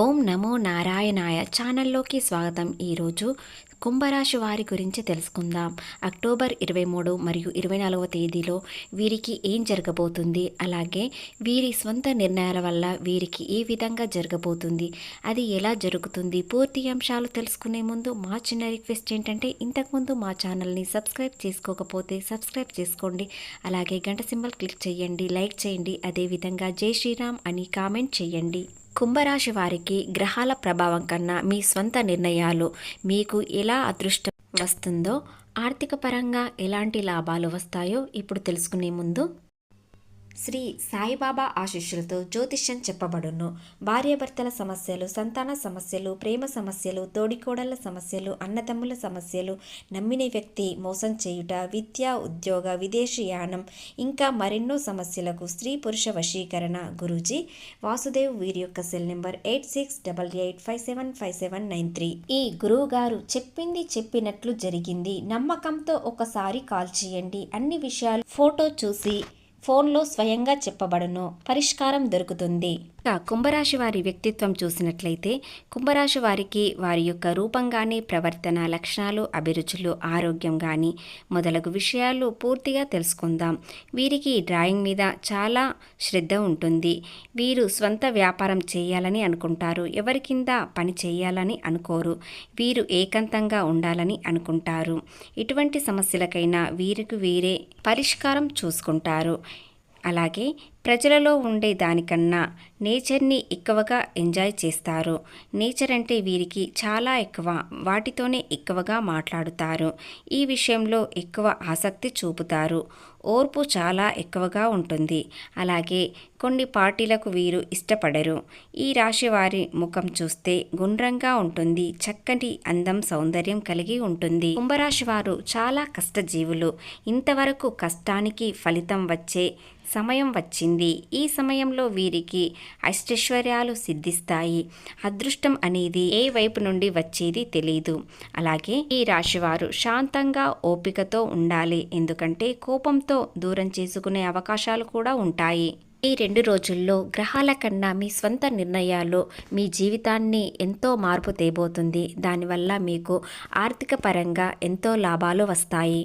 ఓం నమో నారాయణాయ ఛానల్లోకి స్వాగతం. ఈరోజు కుంభరాశి వారి గురించి తెలుసుకుందాం. అక్టోబర్ ఇరవై మూడు మరియు ఇరవై నాలుగవ తేదీలో వీరికి ఏం జరగబోతుంది? అలాగే వీరి స్వంత నిర్ణయాల వల్ల వీరికి ఏ విధంగా జరగబోతుంది? అది ఎలా జరుగుతుంది? పూర్తి అంశాలు తెలుసుకునే ముందు మా చిన్న రిక్వెస్ట్ ఏంటంటే ఇంతకుముందు మా ఛానల్ని సబ్స్క్రైబ్ చేసుకోకపోతే సబ్స్క్రైబ్ చేసుకోండి. అలాగే గంట సింబల్ క్లిక్ చేయండి లైక్ చేయండి. అదేవిధంగా జై శ్రీరామ్ అని కామెంట్ చేయండి. కుంభరాశి వారికి గ్రహాల ప్రభావం కన్నా మీ స్వంత నిర్ణయాలు మీకు ఎలా అదృష్టం వస్తుందో ఆర్థిక పరంగా ఎలాంటి లాభాలు వస్తాయో ఇప్పుడు తెలుసుకునే ముందు శ్రీ సాయిబాబా ఆశీస్సులతో జ్యోతిష్యం చెప్పబడును. భార్యాభర్తల సమస్యలు సంతాన సమస్యలు ప్రేమ సమస్యలు తోడికోడళ్ళ సమస్యలు అన్నదమ్ముల సమస్యలు నమ్మిన వ్యక్తి మోసం చేయుట విద్య ఉద్యోగ విదేశీయానం ఇంకా మరెన్నో సమస్యలకు స్త్రీ పురుష వశీకరణ గురూజీ వాసుదేవ్ వీరి యొక్క cell number eight six double eight five seven five seven nine three. ఈ గురువు గారు చెప్పింది చెప్పినట్లు జరిగింది. నమ్మకంతో ఒకసారి కాల్ చేయండి. అన్ని విషయాలు ఫోటో చూసి ఫోన్లో స్వయంగా చెప్పబడును. పరిష్కారం దొరుకుతుంది. ఇక కుంభరాశి వారి వ్యక్తిత్వం చూసినట్లయితే కుంభరాశి వారికి వారి యొక్క రూపం కానీ ప్రవర్తన లక్షణాలు అభిరుచులు ఆరోగ్యం కానీ మొదలగు విషయాలు పూర్తిగా తెలుసుకుందాం. వీరికి డ్రాయింగ్ మీద చాలా శ్రద్ధ ఉంటుంది. వీరు స్వంత వ్యాపారం చేయాలని అనుకుంటారు. ఎవరి కింద పని చేయాలని అనుకోరు. వీరు ఏకాంతంగా ఉండాలని అనుకుంటారు. ఇటువంటి సమస్యలకైనా వీరికి వీరే పరిష్కారం చూసుకుంటారు. అలాగే ప్రజలలో ఉండే దానికన్నా నేచర్ని ఎక్కువగా ఎంజాయ్ చేస్తారు. నేచర్ అంటే వీరికి చాలా ఎక్కువ వాటితోనే ఎక్కువగా మాట్లాడుతారు. ఈ విషయంలో ఎక్కువ ఆసక్తి చూపుతారు. ఓర్పు చాలా ఎక్కువగా ఉంటుంది. అలాగే కొన్ని పార్టీలకు వీరు ఇష్టపడరు. ఈ రాశి వారి ముఖం చూస్తే గుండ్రంగా ఉంటుంది. చక్కటి అందం సౌందర్యం కలిగి ఉంటుంది. కుంభరాశి వారు చాలా కష్టజీవులు. ఇంతవరకు కష్టానికి ఫలితం వచ్చే సమయం వచ్చింది. ఈ సమయంలో వీరికి అష్టైశ్వర్యాలు సిద్ధిస్తాయి. అదృష్టం అనేది ఏ వైపు నుండి వచ్చేది తెలియదు అలాగే ఈ రాశివారు శాంతంగా ఓపికతో ఉండాలి. ఎందుకంటే కోపంతో దూరం చేసుకునే అవకాశాలు కూడా ఉంటాయి. ఈ రెండు రోజుల్లో గ్రహాల కన్నా మీ స్వంత నిర్ణయాలు మీ జీవితాన్ని ఎంతో మార్పు తేబోతుంది. దానివల్ల మీకు ఆర్థిక పరంగా ఎంతో లాభాలు వస్తాయి.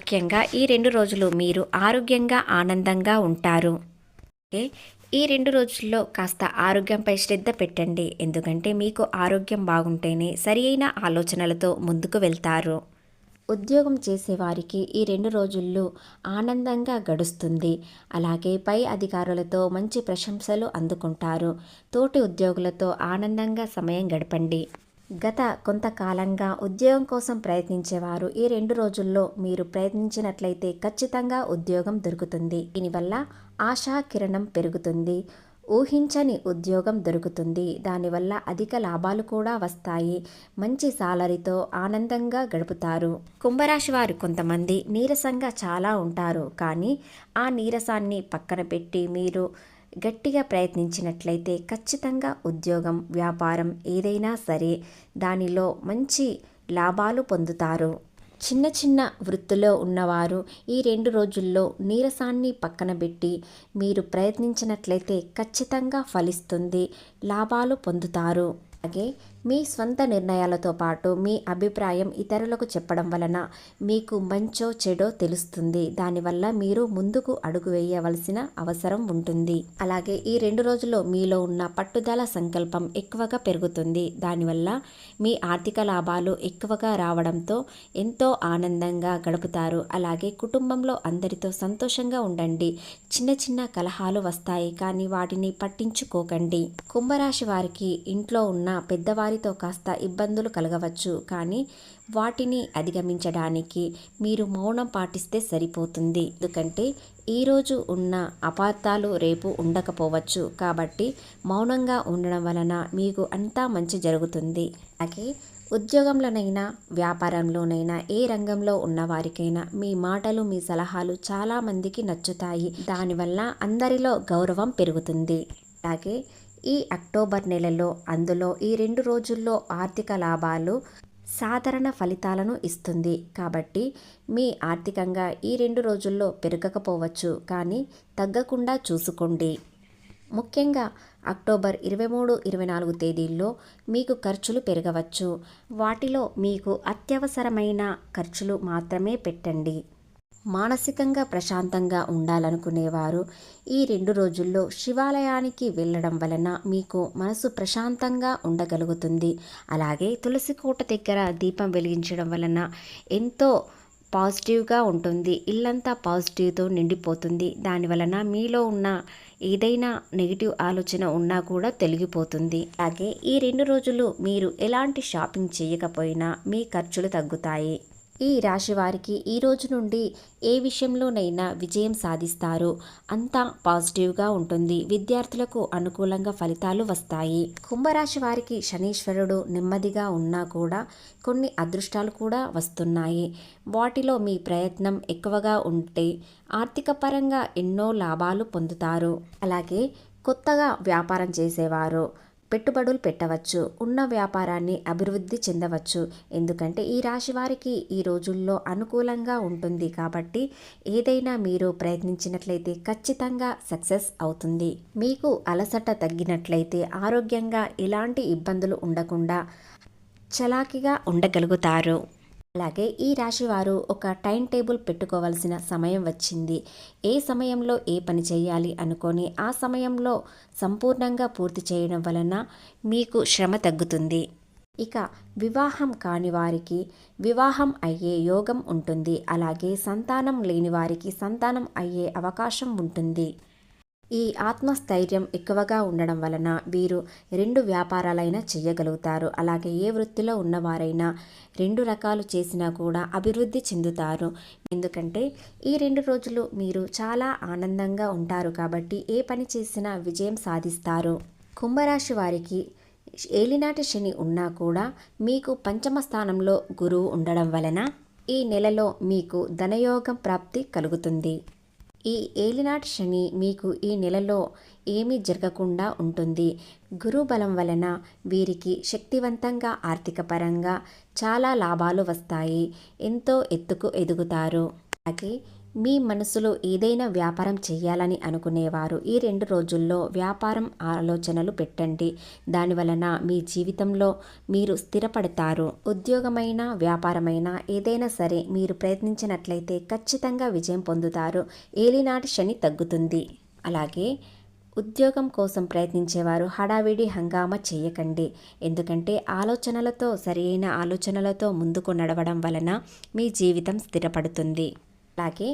ముఖ్యంగా ఈ రెండు రోజులు మీరు ఆరోగ్యంగా ఆనందంగా ఉంటారు. ఓకే ఈ రెండు రోజుల్లో కాస్త ఆరోగ్యంపై శ్రద్ధ పెట్టండి. ఎందుకంటే మీకు ఆరోగ్యం బాగుంటేనే సరి అయిన ఆలోచనలతో ముందుకు వెళ్తారు. ఉద్యోగం చేసేవారికి ఈ రెండు రోజుల్లో ఆనందంగా గడుస్తుంది. అలాగే పై అధికారులతో మంచి ప్రశంసలు అందుకుంటారు. తోటి ఉద్యోగులతో ఆనందంగా సమయం గడపండి. గత కొంతకాలంగా ఉద్యోగం కోసం ప్రయత్నించేవారు ఈ రెండు రోజుల్లో మీరు ప్రయత్నించినట్లయితే ఖచ్చితంగా ఉద్యోగం దొరుకుతుంది. దీనివల్ల ఆశా కిరణం పెరుగుతుంది. ఊహించని ఉద్యోగం దొరుకుతుంది. దానివల్ల అధిక లాభాలు కూడా వస్తాయి. మంచి సాలరీతో ఆనందంగా గడుపుతారు. కుంభరాశి వారు కొంతమంది నీరసంగా చాలా ఉంటారు. కానీ ఆ నీరసాన్ని పక్కన పెట్టి మీరు గట్టిగా ప్రయత్నించినట్లయితే ఖచ్చితంగా ఉద్యోగం వ్యాపారం ఏదైనా సరే దానిలో మంచి లాభాలు పొందుతారు. చిన్న చిన్న వృత్తిలో ఉన్నవారు ఈ రెండు రోజుల్లో నీరసాన్ని పక్కన పెట్టి మీరు ప్రయత్నించినట్లయితే ఖచ్చితంగా ఫలిస్తుంది లాభాలు పొందుతారు. అలాగే మీ స్వంత నిర్ణయాలతో పాటు మీ అభిప్రాయం ఇతరులకు చెప్పడం వలన మీకు మంచో చెడో తెలుస్తుంది. దానివల్ల మీరు ముందుకు అడుగు వేయవలసిన అవసరం ఉంటుంది. అలాగే ఈ రెండు రోజుల్లో మీలో ఉన్న పట్టుదల సంకల్పం ఎక్కువగా పెరుగుతుంది. దానివల్ల మీ ఆర్థిక లాభాలు ఎక్కువగా రావడంతో ఎంతో ఆనందంగా గడుపుతారు. అలాగే కుటుంబంలో అందరితో సంతోషంగా ఉండండి. చిన్న చిన్న కలహాలు వస్తాయి. కానీ వాటిని పట్టించుకోకండి. కుంభరాశి వారికి ఇంట్లో ఉన్న పెద్దవారి వారితో కాస్త ఇబ్బందులు కలగవచ్చు. కానీ వాటిని అధిగమించడానికి మీరు మౌనం పాటిస్తే సరిపోతుంది. ఎందుకంటే ఈరోజు ఉన్న అపార్థాలు రేపు ఉండకపోవచ్చు. కాబట్టి మౌనంగా ఉండడం వలన మీకు అంతా మంచి జరుగుతుంది. అలాగే ఉద్యోగంలోనైనా వ్యాపారంలోనైనా ఏ రంగంలో ఉన్నవారికైనా మీ మాటలు మీ సలహాలు చాలామందికి నచ్చుతాయి. దానివల్ల అందరిలో గౌరవం పెరుగుతుంది. అలాగే ఈ అక్టోబర్ నెలలో అందులో ఈ రెండు రోజుల్లో ఆర్థిక లాభాలు సాధారణ ఫలితాలను ఇస్తుంది. కాబట్టి మీ ఆర్థికంగా ఈ రెండు రోజుల్లో పెరగకపోవచ్చు. కానీ తగ్గకుండా చూసుకోండి. ముఖ్యంగా అక్టోబర్ ఇరవై మూడు ఇరవై నాలుగు తేదీల్లో మీకు ఖర్చులు పెరగవచ్చు. వాటిలో మీకు అత్యవసరమైన ఖర్చులు మాత్రమే పెట్టండి. మానసికంగా ప్రశాంతంగా ఉండాలనుకునేవారు. ఈ రెండు రోజుల్లో శివాలయానికి వెళ్ళడం వలన మీకు మనసు ప్రశాంతంగా ఉండగలుగుతుంది. అలాగే తులసి కోట దగ్గర దీపం వెలిగించడం వలన ఎంతో పాజిటివ్గా ఉంటుంది. ఇల్లంతా పాజిటివ్తో నిండిపోతుంది. దాని వలన మీలో ఉన్న ఏదైనా నెగిటివ్ ఆలోచన ఉన్నా కూడా తొలగిపోతుంది. అలాగే ఈ రెండు రోజులు మీరు ఎలాంటి షాపింగ్ చేయకపోయినా మీ ఖర్చులు తగ్గుతాయి. ఈ రాశి వారికి ఈ రోజు నుండి ఏ విషయంలోనైనా విజయం సాధిస్తారు. అంతా పాజిటివ్గా ఉంటుంది. విద్యార్థులకు అనుకూలంగా ఫలితాలు వస్తాయి. కుంభరాశి వారికి శనీశ్వరుడు నెమ్మదిగా ఉన్నా కూడా కొన్ని అదృష్టాలు కూడా వస్తున్నాయి. వాటిలో మీ ప్రయత్నం ఎక్కువగా ఉంటే ఆర్థిక పరంగా ఎన్నో లాభాలు పొందుతారు. అలాగే కొత్తగా వ్యాపారం చేసేవారు. పెట్టుబడులు పెట్టవచ్చు ఉన్న వ్యాపారాన్ని అభివృద్ధి చెందవచ్చు. ఎందుకంటే ఈ రాశి వారికి ఈ రోజుల్లో అనుకూలంగా ఉంటుంది కాబట్టి ఏదైనా మీరు ప్రయత్నించినట్లయితే ఖచ్చితంగా సక్సెస్ అవుతుంది. మీకు అలసట తగ్గినట్లయితే ఆరోగ్యంగా ఎలాంటి ఇబ్బందులు ఉండకుండా చలాకీగా ఉండగలుగుతారు. అలాగే ఈ రాశి వారు ఒక టైం టేబుల్ పెట్టుకోవాల్సిన సమయం వచ్చింది. ఏ సమయంలో ఏ పని చేయాలి అనుకొని ఆ సమయంలో సంపూర్ణంగా పూర్తి చేయడం వలన మీకు శ్రమ తగ్గుతుంది. ఇక వివాహం కాని వారికి వివాహం అయ్యే యోగం ఉంటుంది. అలాగే సంతానం లేని వారికి సంతానం అయ్యే అవకాశం ఉంటుంది. ఈ ఆత్మస్థైర్యం ఎక్కువగా ఉండడం వలన వీరు రెండు వ్యాపారాలైనా చేయగలుగుతారు. అలాగే ఏ వృత్తిలో ఉన్నవారైనా రెండు రకాలు చేసినా కూడా అభివృద్ధి చెందుతారు. ఎందుకంటే ఈ రెండు రోజులు మీరు చాలా ఆనందంగా ఉంటారు కాబట్టి ఏ పని చేసినా విజయం సాధిస్తారు. కుంభరాశి వారికి ఏలినాటి శని ఉన్నా కూడా మీకు పంచమ స్థానంలో గురువు ఉండడం వలన ఈ నెలలో మీకు ధనయోగం ప్రాప్తి కలుగుతుంది. ఈ ఏలినాటి శని మీకు ఈ నెలలో ఏమీ జరగకుండా ఉంటుంది. గురు బలం వలన వీరికి శక్తివంతంగా ఆర్థిక పరంగా చాలా లాభాలు వస్తాయి. ఎంతో ఎత్తుకు ఎదుగుతారు. అలాగే మీ మనసులో ఏదైనా వ్యాపారం చేయాలని అనుకునేవారు. ఈ రెండు రోజుల్లో వ్యాపారం ఆలోచనలు పెట్టండి. దాని వలన మీ జీవితంలో మీరు స్థిరపడతారు. ఉద్యోగమైన వ్యాపారమైన ఏదైనా సరే మీరు ప్రయత్నించినట్లయితే ఖచ్చితంగా విజయం పొందుతారు. ఏలినాటి శని తగ్గుతుంది. అలాగే ఉద్యోగం కోసం ప్రయత్నించేవారు హడావిడి హంగామా చేయకండి. ఎందుకంటే ఆలోచనలతో సరియైన ఆలోచనలతో ముందుకు నడవడం వలన మీ జీవితం స్థిరపడుతుంది. అలాగే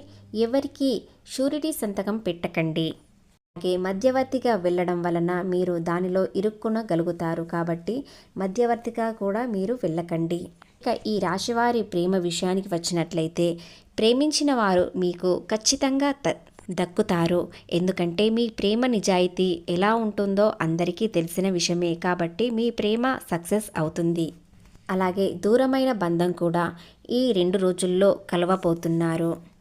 ఎవరికి షూరిటీ సంతకం పెట్టకండి. అలాగే మధ్యవర్తిగా వెళ్ళడం వలన మీరు దానిలో ఇరుక్కునగలుగుతారు కాబట్టి మధ్యవర్తిగా కూడా మీరు వెళ్ళకండి. ఇక ఈ రాశివారి ప్రేమ విషయానికి వచ్చినట్లయితే ప్రేమించిన వారు మీకు ఖచ్చితంగా దక్కుతారు. ఎందుకంటే మీ ప్రేమ నిజాయితీ ఎలా ఉంటుందో అందరికీ తెలిసిన విషయమే కాబట్టి మీ ప్రేమ సక్సెస్ అవుతుంది. అలాగే దూరమైన బంధం కూడా ఈ రెండు రోజుల్లో కలవబోతున్నారు.